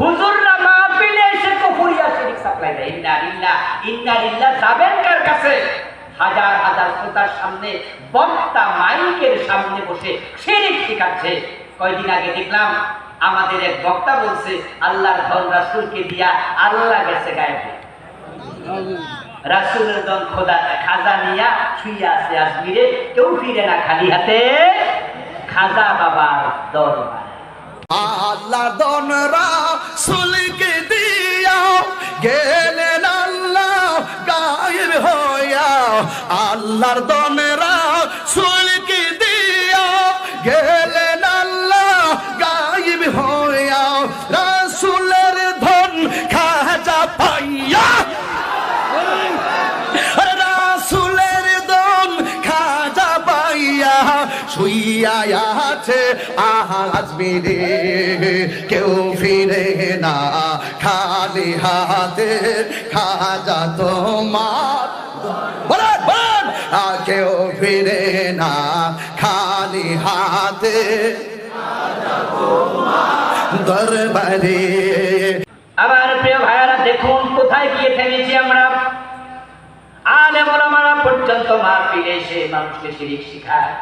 হুজুররা মাহফিলে এসে কফুরিয়া শিরিক সাপ্লাই দেয়। ইন্না লিল্লাহ ইন্না লিল্লাহ যাবেন কার কাছে হাজার হাজার শ্রোতার সামনে বক্তা মাইকের সামনে বসে শিরিক শেখাচ্ছে। কয়দিন আগে দেখলাম আমাদের এক বক্তা বলছে, আল্লাহর ধন রাসূলকে দিয়া আল্লাহ গেছে গায়েবে রাসূলের ধন খোদা খাজা নিয়া শুইয়া আছে আজমিরে, কেউ ফিরে না খালি হাতে। খাজা বাবার দরবারে। আল্লাহ দনরা সুলকে দিয়া গেলেন আল্লাহ গায়েব হইয়া আল্লাহর দনরা সুলকে দিয়া গেলেন আল্লাহ গায়েব হইয়া রাসুলের ধন খাজা পাইয়া। রাসুলের দম খাজা পাইয়া শুইয়া আছে আজ মেরে কেউ ফিরে না খালি হাতে খাজা বলেন আ, কেউ ফিরে না খালি হাতে দরবারে। আমার প্রিয় ভাইয়ারা দেখুন কোথায় গিয়ে থেমেছি আমরা। আলে মোলামারা পর্যন্ত মা ফিরে এসে মানুষকে শিরিক শিখায়।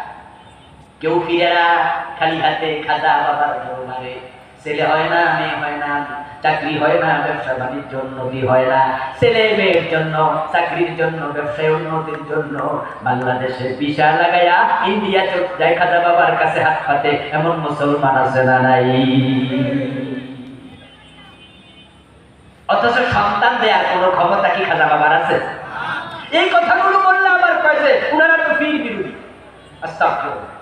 কেউ ফিরে না খালি হাতে খাজা বাবার দরবারে ছেলে হয় না, মেয়ে হয় না, চাকরি হয় না, ব্যবসা বাণিজ্য উন্নতি হয় না। ছেলে মেয়ের জন্য, চাকরির জন্য, ব্যবসায় উন্নতির জন্য বাংলাদেশে বিশা লাগাইয়া ইন্ডিয়া চোখ যায় খাজা বাবার কাছে হাত পাতে। এমন মুসলমান আছে না নাই? অথচ সন্তান দেওয়ার কোনো ক্ষমতা কি খাজা বাবার আছে? এই কথাগুলো বললে আবার কয় যে, উনারা তো ফির বিরোধী। আস্তাগফিরুল্লাহ।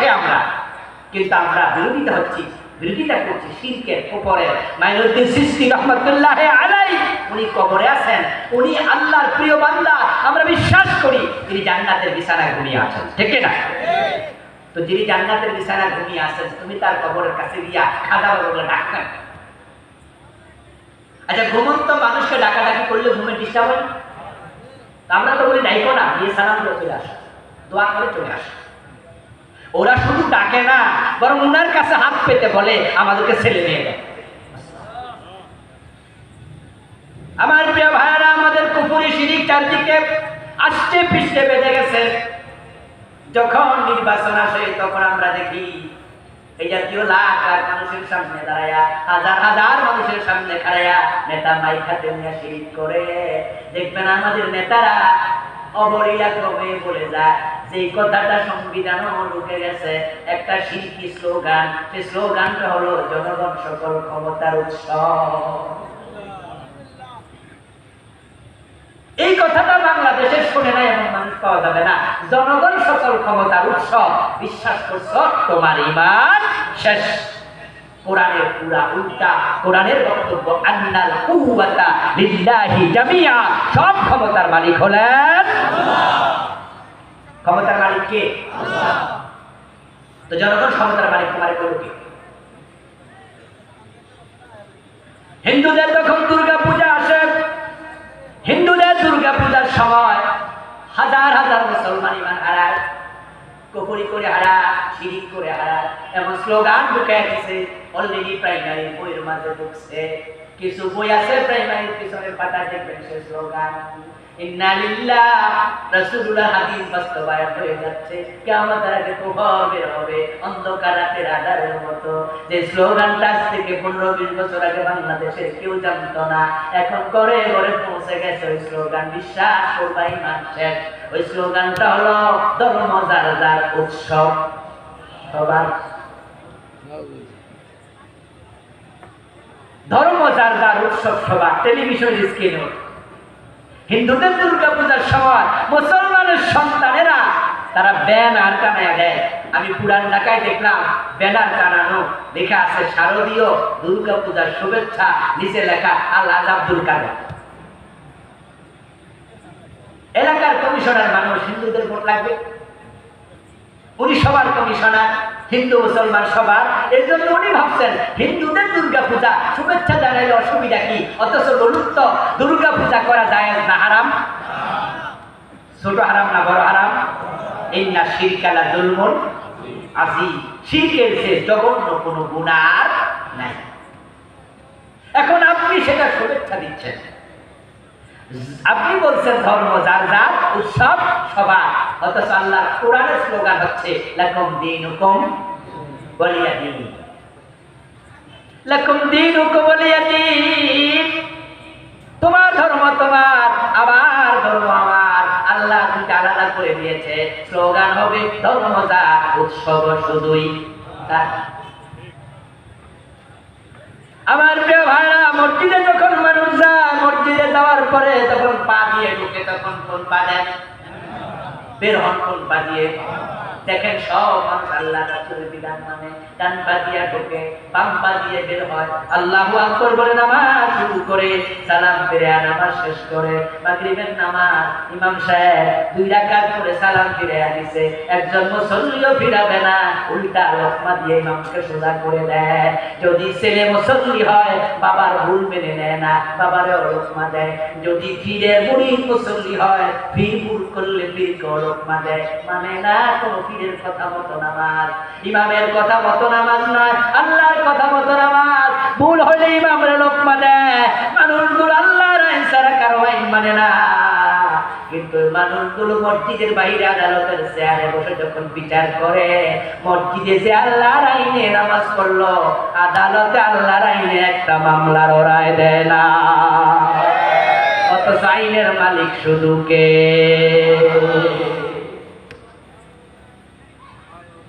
পক্ষে আমরা। কিন্তু আমরা বিরোধিতা হচ্ছি, বিরোধিতা করছি শিরকের উপরে। মাইনুদ্দিন সৃষ্টি রহমতুল্লাহ আলাই উনি কবরে আছেন, উনি আল্লাহর প্রিয় বান্দা, আমরা বিশ্বাস করি তিনি জান্নাতের বিছানায় ঘুমিয়ে আছেন, ঠিক না? তো যিনি জান্নাতের বিছানায় ঘুমিয়ে আছেন, তুমি তার কবরের কাছে গিয়া খাজা বাবুকে ডাকবেন আচ্ছা ঘুমন্ত মানুষকে ডাকাডাকি করলে ঘুমে ডিস্টার্ব হয়? আমরা তো বলি, ডাইকো না, গিয়ে সালাম করে চলে আসে। দোয়া করে চলে আসে। ওরা শুধু ডাকে না, বরং উনার কাছে হাত পেতে বলে, আমাদেরকে ছেলে নিয়ে দেয় আমার প্রিয় ভাইয়ারা, আমাদের কুপুরি সিঁড়ির চারদিকে আষ্টে পিষ্টে বেঁধে গেছে। যখন নির্বাচন আসে, তখন আমরা দেখি এই জাতীয় লাখ লাখ মানুষের সামনে দাঁড়ায়া, হাজার হাজার মানুষের সামনে খাড়াইয়া নেতা মাইক হাতে নিয়ে শহীদ করে। দেখবেন আমাদের নেতারা বলে যায়। যে কথাটা সংবিধানও ঢুকে গেছে, একটা শিল্পী স্লোগান স্লোগানটা হলো, জনগণ সকল ক্ষমতার উৎস। এই কথাটা বাংলাদেশে শুনে নাই এমন মানুষ পাওয়া যাবে না। জনগণ সকল ক্ষমতার উৎস। বিশ্বাস করছ? তোমার ইমান শেষ। কোরআনের পুরা উল্টা, কোরআনের বক্তব্য, আন্নাল কুওয়াতা লিল্লাহি জামিয়া, সব ক্ষমতার মালিক হলেন ক্ষমতার মালিক কে? তো জনগণ ক্ষমতার মালিক তোমার হিন্দুদের যখন দুর্গা পূজা আসে, হিন্দুদের দুর্গা পূজার সময় হাজার হাজার মুসলমান ইমান হারায় কপুরি করে হারায়, শিরিক করে হারায়, এমন স্লোগান ঢুকে গেছে অলরেডি প্রাইমারি বইয়ের মাঝে ঢুকছে কিছু বই আছে প্রাইমারির পিছনে পাতা দেখবেন সে স্লোগান হাদিস বাস্তবায়ন হয়ে যাচ্ছে আগে প্রভাব বের হবে অন্ধকার রাতের আধারের মতো যে স্লোগানটা আজ থেকে পনেরো বিশ বছর আগে বাংলাদেশের কেউ জানতো না, এখন করে ঘরে পৌঁছে গেছে ওই স্লোগান বিশ্বাস করবাই মানুষের ওই স্লোগানটা হলো ধর্ম যার যার উৎসব। সবার ধর্ম যার যার উৎসব সবার টেলিভিশন স্ক্রিনে হিন্দুদের দুর্গা পূজার সময় মুসলমানের সন্তানেরা, তারা ব্যান আর টানায় দেয়। আমি পুরান ঢাকায় দেখলাম, ব্যানার টানানো, লেখা আছে, শারদীয় দুর্গা পূজার শুভেচ্ছা নিচে লেখা আল্লাহ আব্দুল কাদের। এলাকার কমিশনার মানুষ হিন্দুদের ভোট লাগবে। উনি কমিশনার হিন্দু মুসলমান সবার। এই জন্য উনি ভাবছেন, হিন্দুদের দুর্গা পূজা শুভেচ্ছা জানাইলে অসুবিধা কি? অথচ বলুন তো দুর্গা পূজা করা যায় না, হারাম? ছোট হারাম না, বড় হারাম? এই না শিরকালা জুলমন আজি শিরকের সে জঘন্য কোনো গুণার নাই। এখন আপনি সেটা শুভেচ্ছা দিচ্ছেন। আপনি বলছেন ধর্ম, যার যার উৎসব, সবার। অথচ আল্লাহ কোরআনের স্লোগান হচ্ছে, লাকুম দিন হুকুম বলিয়া দিন লাকুম দিন হুকুম বলিয়া দিন তোমার ধর্ম তোমার আবার ধর্ম আমার। আল্লাহ দুইটা আলাদা করে দিয়েছে। স্লোগান হবে, ধর্ম যার, উৎসব শুধুই তার। আমার প্রিয় ভাইরা, মসজিদে যখন মানুষ যায়, মসজিদে যাওয়ার পরে তখন পা দিয়ে ঢুকে তখন কোন পা বের হন কোন পা দেখেন, সব মানুষ আল্লাহ রাসূলের বিধান মানে। ডান পা দিয়ে ঢুকে, বাম পা দিয়ে বের হয়। বলে নামাজ শুরু করে, সালাম ফিরে নামাজ শেষ করে। নামাজ, ইমাম সাহেব দুই করে সালাম ফিরে দিছে একজন মুসল্লিও ফিরাবে না, উল্টা দিয়ে ইমামকে সোজা করে দেয়। যদি ছেলে মুসল্লি হয়, বাবার ভুল মেনে নেয় না বাবারে লোকমা দেয়। যদি ফিরে বুড়ি মুসল্লি হয় ফির ভুল করলে ফির লোকমা দেয়। মানে না কোনো কথা মতো নামাজ, ইমামের কথা মতো নামাজ নয়, আল্লাহর কথা মতো নামাজ। ভুল হলে ইমামের দেয় মানুষগুলো আল্লাহর আইন কারও আইন মানে না। কিন্তু মানুষগুলো মসজিদের বাইরে আদালতের চেয়ারে বসে যখন বিচার করে, মসজিদে যে আল্লাহর আইনে নামাজ পড়ল, আদালতে আল্লাহর আইনে একটা মামলার রায় দেয় না। অথচ আইনের মালিক শুধু কে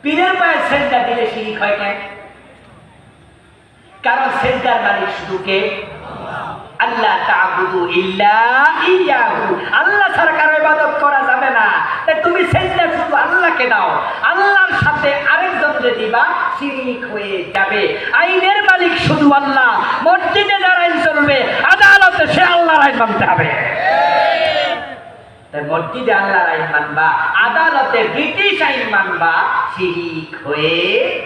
পীরের পায়ে সেজদা দিলে শিরিক হয় কেন কারণ সেজদার মালিক শুধু কে? আল্লাহ তাবুদু ইল্লা আল্লাহ ছাড়া কারও ইবাদত করা যাবে না। তাই তুমি সেজদা শুধু আল্লাহকে দাও। আল্লাহর সাথে আরেকজনকে দিবা শিরিক হয়ে যাবে, আইনের মালিক শুধু আল্লাহ। মসজিদে যার আইন চলবে, আদালতে সে আল্লাহর আইন মানতে হবে। আইন মানবা, আদালতে হয়ে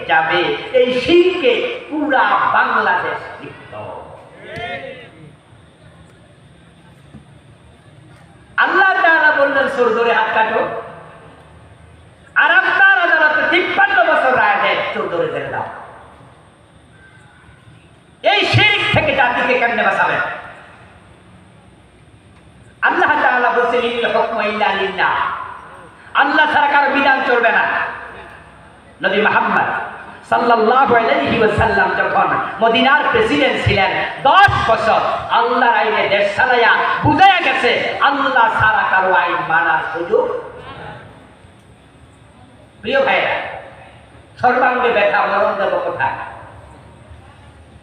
যাবে। এই শিরকে পুরা বাংলাদেশ লিপ্ত। আল্লাহ তাআলা বললেন, সোর ধরে হাত কাটো আর আপনার আদালতে তিপ্পান্ন বছর রায় দেয় চোর ধরে ছেড়ে দাও এই শিরিক থেকে জাতিকে কেমনে বাঁচাবেন আল্লাহ তাআলা বলছেন ইল হুকমু ইল্লা লিল্লাহ আল্লাহ ছাড়া কারও বিধান চলবে না নবী মুহাম্মদ সাল্লাল্লাহু আলাইহি যখন মদিনার প্রেসিডেন্ট 10 বছর আল্লাহর দেশ গেছে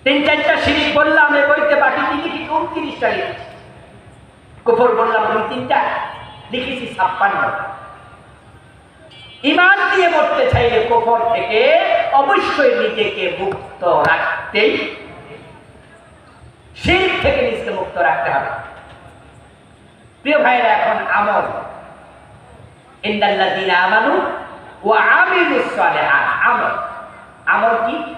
তিন চারটা সিঁড়ি বললাম বইতে বাকি লিখি? উনত্রিশটা লিখেছি কুফর বললাম, দুই তিনটা। লিখেছি ছাপ্পান্নটা ইমান দিয়ে মরতে চাইলে কুফর থেকে অবশ্যই নিজেকে মুক্ত রাখতেই সেই থেকে নিজকে মুক্ত রাখতে হবে। প্রিয় ভাইরা এখন আমল। ইন্দাল্লাযীনা আমানু ও আমি আমল। আমল কি?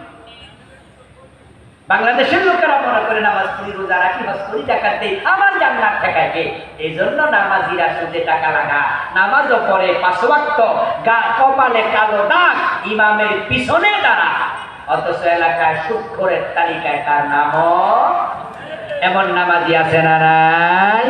বাংলাদেশের লোকেরা মনে করে নামাজ পড়ি, রোজা রাখি, হজ করি টাকা দেই, আমার জান্নাত ঠেকায় কে? এই জন্য নামাজিরা সুদে টাকা লাগা। নামাজও পরে পাশবাক্ত গা কপালে কালো দাগ, ইমামের পিছনে দাঁড়া। অথচ এলাকায় সুক্ষরের তালিকায় তার নামও এমন নামাজি আছে না নাই?